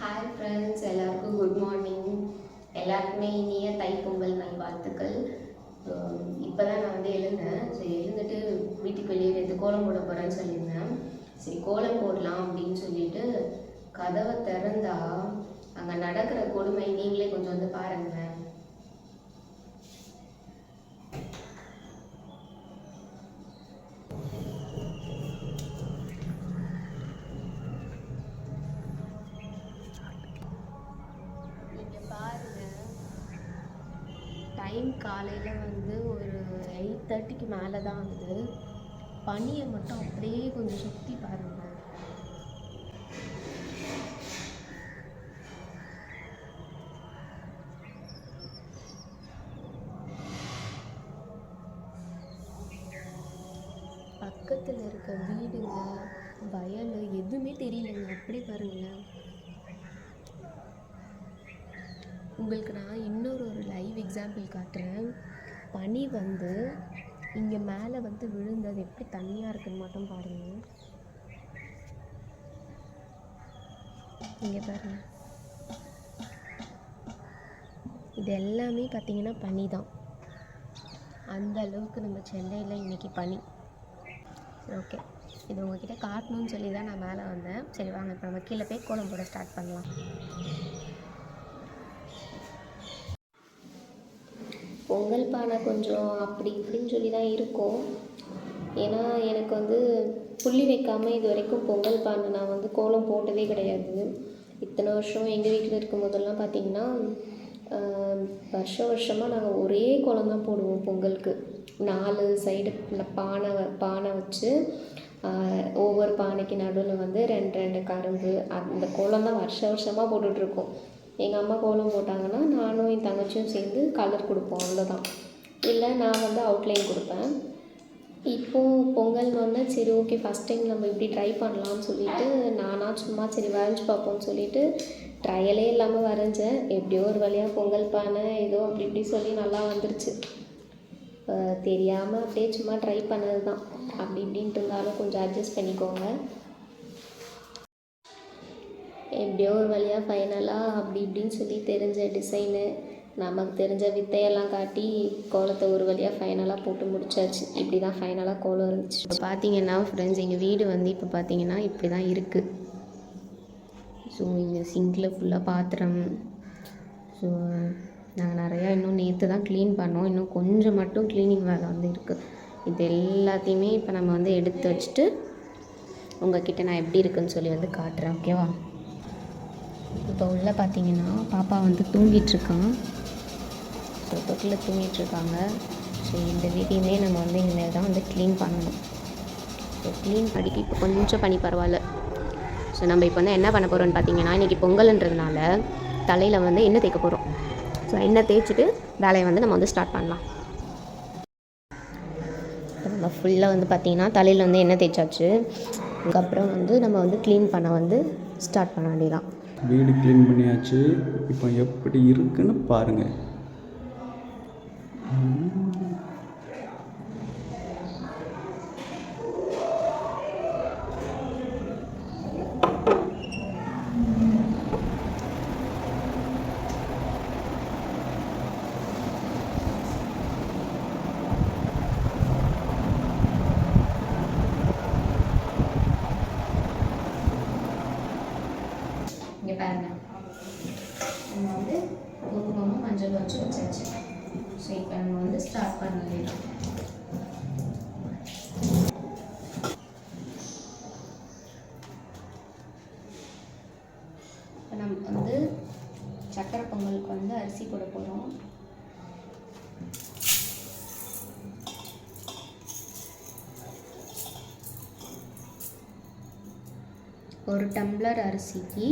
Hi friends எல்லாருக்கும் good morning எல்லாருக்குமே இனிய தைப்பொங்கல் நல்வாழ்த்துக்கள். இப்போ தான் நான் வந்து எழுந்தேன். சரி எழுந்துட்டு வீட்டுக்கு வெளியே எடுத்து கோலம் போட போகிறேன்னு சொல்லியிருந்தேன். சரி கோலம் போடலாம் அப்படின்னு சொல்லிட்டு கதவை திறந்தா அங்கே நடக்கிற கொடுமை நீங்களே கொஞ்சம் வந்து பாருங்களேன். காலையில் வந்து ஒரு எயிட் தேர்ட்டிக்கு மேலே தான் ஆகுது பனியை மட்டும் அப்படியே கொஞ்சம் சுற்றி பாருங்க. பக்கத்தில் இருக்க வீடுங்க வயல் எதுவுமே தெரியலங்க. அப்படியே பாருங்களேன். உங்களுக்கு நான் இன்னொரு எக்ஸாம்பிள் காட்டுறேன். பனி வந்து இங்கே மேலே வந்து விழுந்து அது எப்படி தண்ணியாக இருக்குன்னு மட்டும் பாருங்கள் இங்கே பாருங்க. இது எல்லாமே பார்த்தீங்கன்னா பனி தான். அந்த அளவுக்கு நம்ம சென்னையில் இன்னைக்கு பனி. ஓகே. இது உங்ககிட்ட காட்டணும்னு சொல்லி தான் நான் மேலே வந்தேன். சரி வாங்க இப்போ நம்ம கீழே போய் கோலம் போட ஸ்டார்ட் பண்ணலாம். பொங்கல் பானை கொஞ்சம் அப்படி இப்படின்னு சொல்லி தான் இருக்கும். ஏன்னா எனக்கு வந்து புள்ளி வைக்காமல் இது வரைக்கும் பொங்கல் பானை நான் வந்து கோலம் போட்டதே கிடையாது. இத்தனை வருஷம் எங்கள் வீட்டில் இருக்கும் போதெல்லாம் பார்த்திங்கன்னா ஆஹ், வருஷமாக நாங்கள் ஒரே கோலம் தான் போடுவோம் பொங்கலுக்கு. நாலு சைடு பானை பானை வச்சு ஒவ்வொரு பானைக்கு நடுவில் வந்து ரெண்டு ரெண்டு கரும்பு அந்த கோலம் தான் வருஷ வருஷமாக போட்டுட்ருக்கோம் எங்கள் அம்மா கோலம் போட்டாங்கன்னா நானும் என் தங்கச்சியும் சேர்ந்து கலர் கொடுப்போம் அவ்வளோதான் இல்லை நான் வந்து அவுட்லைன் கொடுப்பேன். இப்போது பொங்கல் வந்து சரி ஓகே ஃபஸ்ட் டைம் நம்ம இப்படி ட்ரை பண்ணலாம்னு சொல்லிட்டு நானாக சும்மா சரி வரைஞ்சி பார்ப்போம்னு சொல்லிட்டு ட்ரையலே இல்லாமல் வரைஞ்சேன். எப்படியோ ஒரு வழியாக பொங்கல் பானை ஏதோ அப்படி இப்படி சொல்லி நல்லா வந்துருச்சு. தெரியாமல் அப்படியே சும்மா ட்ரை பண்ணது தான் அப்படி இப்படின்ட்டு இருந்தாலும் கொஞ்சம் அட்ஜஸ்ட் பண்ணிக்கோங்க. எப்படியோ ஒரு வழியாக ஃபைனலாக அப்படி இப்படின்னு சொல்லி தெரிஞ்ச டிசைனு நமக்கு தெரிஞ்ச வித்தையெல்லாம் காட்டி கோலத்தை ஒரு வழியாக ஃபைனலாக போட்டு முடிச்சாச்சு. இப்படி தான் ஃபைனலாக கோலம் இருந்துச்சு. இப்போ பார்த்தீங்கன்னா ஃப்ரெண்ட்ஸ் எங்கள் வீடு வந்து இப்போ பார்த்தீங்கன்னா இப்படி தான் இருக்குது ஸோ இங்கே சிங்கில் ஃபுல்லாக பாத்திரம். ஸோ நாங்கள் நிறையா இன்னும் நேற்று தான் க்ளீன் பண்ணோம். இன்னும் கொஞ்சம் மட்டும் க்ளீனிங் வேலை வந்து இருக்குது இது எல்லாத்தையுமே இப்போ நம்ம வந்து எடுத்து வச்சுட்டு உங்ககிட்ட நான் எப்படி இருக்குன்னு சொல்லி வந்து காட்டுறேன் ஓகேவா இப்போ உள்ளே பார்த்தீங்கன்னா பாப்பா வந்து தூங்கிட்டு இருக்கான் ஸோ தொட்டில் தூங்கிட்டுருக்காங்க. ஸோ இந்த வீட்டையுமே நம்ம வந்து இனிமேல் தான் வந்து க்ளீன் பண்ணணும். ஸோ க்ளீன் பண்ணிட்டு இப்போ கொஞ்சம் பண்ணி பரவாயில்ல. ஸோ நம்ம இப்போ வந்து என்ன பண்ண போகிறோம்னு பார்த்தீங்கன்னா இன்றைக்கி பொங்கல்ன்றதுனால தலையில் வந்து எண்ணெய் தேய்க்க போகிறோம் ஸோ எண்ணெய் தேய்ச்சிட்டு வேலையை வந்து நம்ம வந்து ஸ்டார்ட் பண்ணலாம். நம்ம ஃபுல்லாக வந்து பார்த்திங்கன்னா தலையில் வந்து எண்ணெய் தேய்ச்சாச்சு. அதுக்கப்புறம் வந்து நம்ம வந்து க்ளீன் பண்ண வந்து ஸ்டார்ட் பண்ண வேண்டியதான் வீடு க்ளீன் பண்ணியாச்சு. இப்போ எப்படி இருக்குன்னு பாருங்கள் இங்கே பாருங்க நம்ம வந்து குங்குமமும் மஞ்சள் வச்சு வச்சாச்சு ஸோ இப்போ நம்ம வந்து ஸ்டார்ட் பண்ண வேண்டியதான் இப்போ நம்ம வந்து சக்கரை பொங்கலுக்கு வந்து அரிசி போட போகிறோம் ஒரு டம்ளர் அரிசிக்கு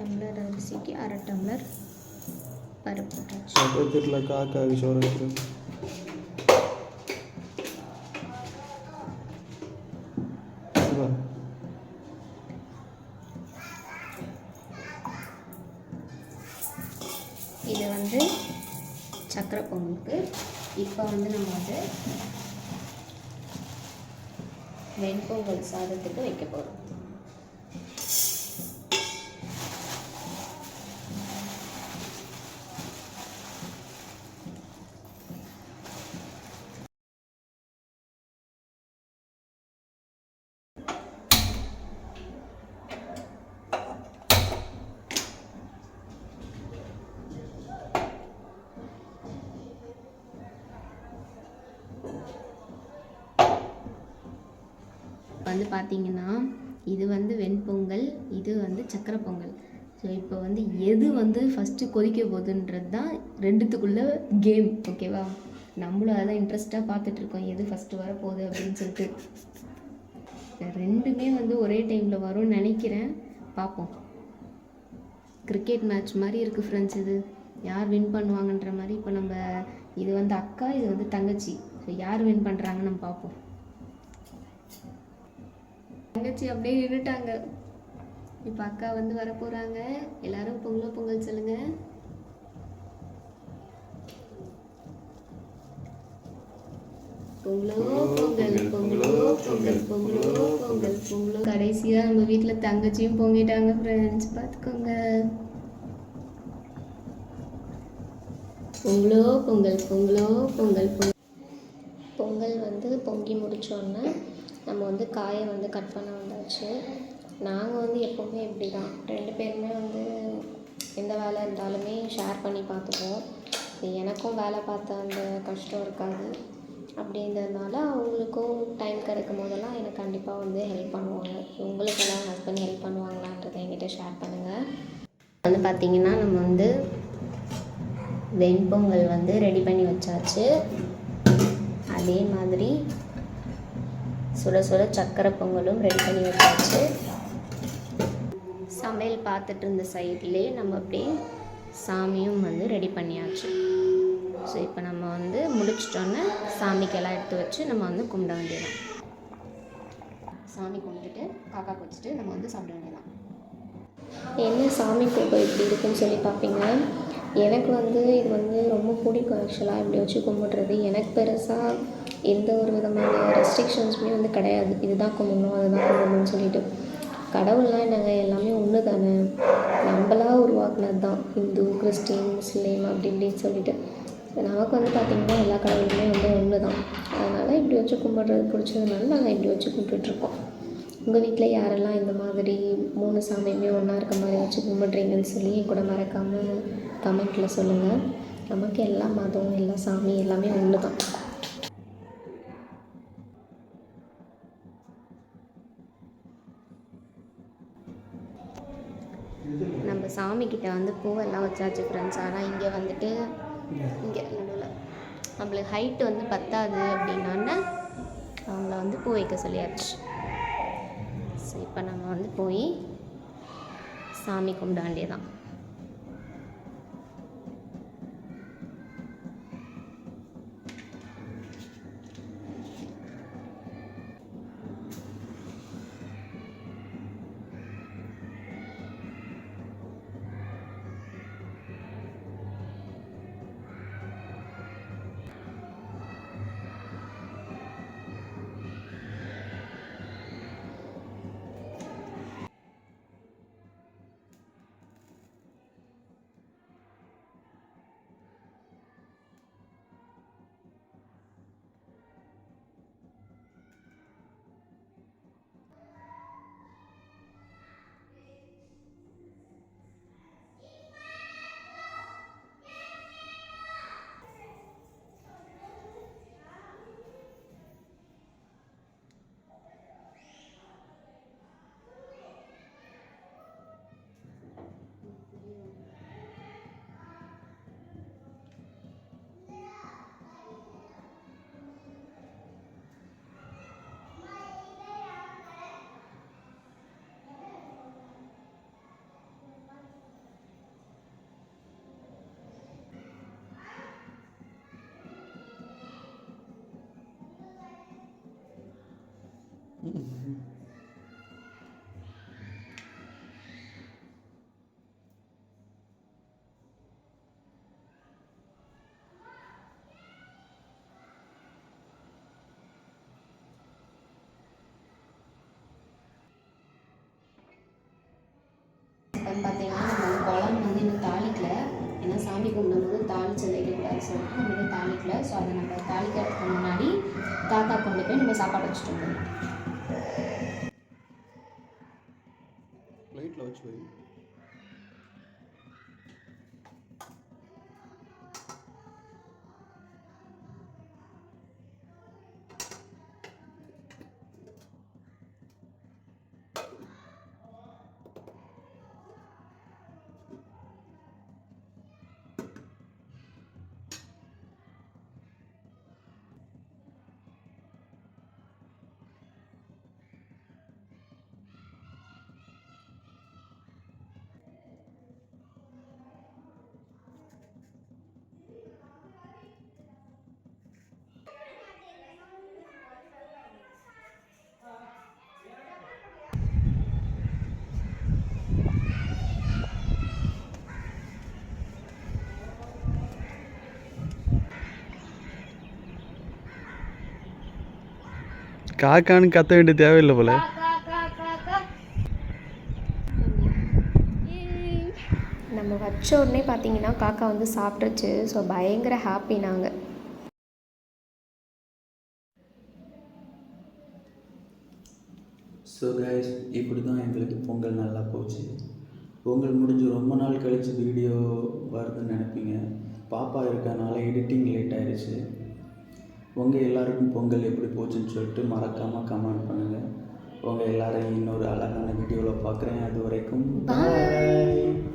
டம்ளர் அரிசிக்கு அரை டம்ளர் பருப்பு போட்டாச்சு காக்காவுக்கு சோறு இது வந்து சக்கரை பொங்கலுக்கு இப்போ வந்து நம்ம வந்து வெண்பொங்கல் சாதத்துக்கு வைக்க போகிறோம் வந்து பார்த்தீங்கன்னா இது வந்து வெண்பொங்கல் இது வந்து சக்கரை பொங்கல் ஸோ இப்போ வந்து எது வந்து ஃபஸ்ட்டு கொதிக்க போகுதுன்றது தான் ரெண்டுத்துக்குள்ள கேம் ஓகேவா நம்மளும் அதான் இன்ட்ரெஸ்ட்டாக பார்த்துட்ருக்கோம் எது ஃபஸ்ட்டு வரப்போகுது அப்படின்னு சொல்லிட்டு. ரெண்டுமே வந்து ஒரே டைமில் வரும்னு நினைக்கிறேன். பார்ப்போம் கிரிக்கெட் மேட்ச் மாதிரி இருக்குது ஃப்ரெண்ட்ஸ் இது. யார் வின் பண்ணுவாங்கன்ற மாதிரி இப்போ நம்ம இது வந்து அக்கா இது வந்து தங்கச்சி. ஸோ யார் வின் பண்ணுறாங்கன்னு நம்ம பார்ப்போம் தங்கச்சி அப்படியே நின்றுட்டாங்க இப்போ அக்கா வந்து வர போகிறாங்க எல்லாரும் பொங்கலோ பொங்கல் சொல்லுங்க. பொங்கலோ பொங்கல் பொங்கலோ பொங்கல் பொங்கலோ பொங்கல் பொங்கலோ. கடைசியாக நம்ம வீட்டில் தங்கச்சியும் பொங்கிட்டாங்க ஃப்ரெண்ட்ஸ் பார்த்துக்கோங்க பொங்கலோ பொங்கல் பொங்கலோ பொங்கல் பொங்கல். பொங்கல் வந்து பொங்கி முடிச்சோன்னே நம்ம வந்து காயை வந்து கட் பண்ண வந்தாச்சு. நாங்கள் வந்து எப்போவுமே இப்படி தான் ரெண்டு பேருமே வந்து எந்த வேலை இருந்தாலுமே ஷேர் பண்ணி பார்த்துப்போம். எனக்கும் வேலை பார்த்த அந்த கஷ்டம் இருக்காது. அப்படின்றதுனால அவங்களுக்கும் டைம் கிடைக்கும் போதெல்லாம் எனக்கு கண்டிப்பாக வந்து ஹெல்ப் பண்ணுவாங்க. உங்களுக்கெல்லாம் ஹஸ்பண்ட் ஹெல்ப் பண்ணுவாங்களான்றதை என்கிட்ட ஷேர் பண்ணுங்கள் வந்து பார்த்திங்கன்னா நம்ம வந்து வெண்பொங்கல் வந்து ரெடி பண்ணி வச்சாச்சு. அதே மாதிரி சுட சுட சக்கரை பொங்கலும் ரெடி பண்ணி வச்சாச்சு. சமையல் பார்த்துட்டு இருந்த சைட்லேயே நம்ம அப்படியே சாமியும் வந்து ரெடி பண்ணியாச்சு. ஸோ இப்போ நம்ம வந்து முடிச்சிட்டோன்னே சாமிக்கெல்லாம் எடுத்து வச்சு நம்ம வந்து கும்பிட வேண்டியதான் சாமி கும்பிட்டுட்டு காக்கா குடிச்சிட்டு நம்ம வந்து சாப்பிட வேண்டியதான் என்ன சாமி கோபம் இப்படி இருக்குன்னு சொல்லி பார்ப்பீங்க எனக்கு வந்து இது வந்து ரொம்ப பிடிக்கும் ஆக்சுவலாக இப்படி வச்சு கும்பிட்றது. எனக்கு பெருசாக எந்த ஒரு விதமான ரெஸ்ட்ரிக்ஷன்ஸுமே வந்து கிடையாது. இதுதான் கும்பிடணும் அதுதான் கும்பிடணும்னு சொல்லிட்டு. கடவுள்லாம் என்னங்க? எல்லாமே ஒன்று தானே நம்மளா உருவாக்குனது தான் ஹிந்து கிறிஸ்டின் முஸ்லீம் அப்படி இப்படின்னு சொல்லிட்டு. நமக்கு வந்து பார்த்திங்கன்னா எல்லா கடவுளுமே வந்து ஒன்று தான் அதனால் இப்படி வச்சு கும்பிட்றது பிடிச்சதுனால நாங்கள் இப்படி வச்சு கும்பிட்டுட்ருக்கோம் உங்கள் வீட்டில் யாரெல்லாம் இந்த மாதிரி மூணு சாமியுமே ஒன்றா இருக்க மாதிரி வச்சு கும்பிட்றீங்கன்னு சொல்லி என் கூட மறக்காமல் கமெண்ட்டில் சொல்லுங்கள் நமக்கு எல்லா மதம் எல்லா சாமி எல்லாமே ஒன்று தான் நம்ம சாமிக்கிட்ட வந்து பூவெல்லாம் வச்சாச்சு ஃப்ரெண்ட்ஸ் ஆனால் இங்கே வந்துட்டு இங்கே நடுவில் நம்மளுக்கு ஹைட்டு வந்து பத்தாது அப்படின்னோடனே அவங்கள வந்து பூ வைக்க சொல்லியாச்சு. ஸோ இப்போ நம்ம வந்து போய் சாமி கும்பிட வேண்டியதான் இப்போ பார்த்தீங்கன்னா நம்ம குழம்பு வந்து இன்னும் தாளிக்கல. ஏன்னா சாமி கும்பிடும்போது தாளிச்சு வைக்கக்கூடாது சொல்லிட்டு நம்ம இன்னும் தாளிக்கல. ஸோ அதை நம்ம தாளிக்கிறதுக்கு முன்னாடி தாத்தா கொண்டு போய் நம்ம சாப்பாடு வச்சுட்டு வந்துடலாம். 对 காக்கான்னு கத்த வேண்டிய தேவையில்லை போல. நம்ம வச்ச உடனே பார்த்தீங்கன்னா காக்கா வந்து சாப்பிட்டுச்சு ஸோ பயங்கர ஹாப்பி நாங்கள் ஸோ கைஸ் இப்படி தான் எங்களுக்கு பொங்கல் நல்லா போச்சு. பொங்கல் முடிஞ்சு ரொம்ப நாள் கழித்து வீடியோ வருதுன்னு நினைப்பீங்க. பாப்பா இருக்கனால எடிட்டிங் லேட் ஆயிடுச்சு உங்கள் எல்லாருக்கும் பொங்கல் எப்படி போச்சுன்னு சொல்லிட்டு மறக்காமல் கமெண்ட் பண்ணுங்கள் உங்கள் எல்லாரையும் இன்னொரு அழகான வீடியோவில் பார்க்குறேன் அது வரைக்கும் bye.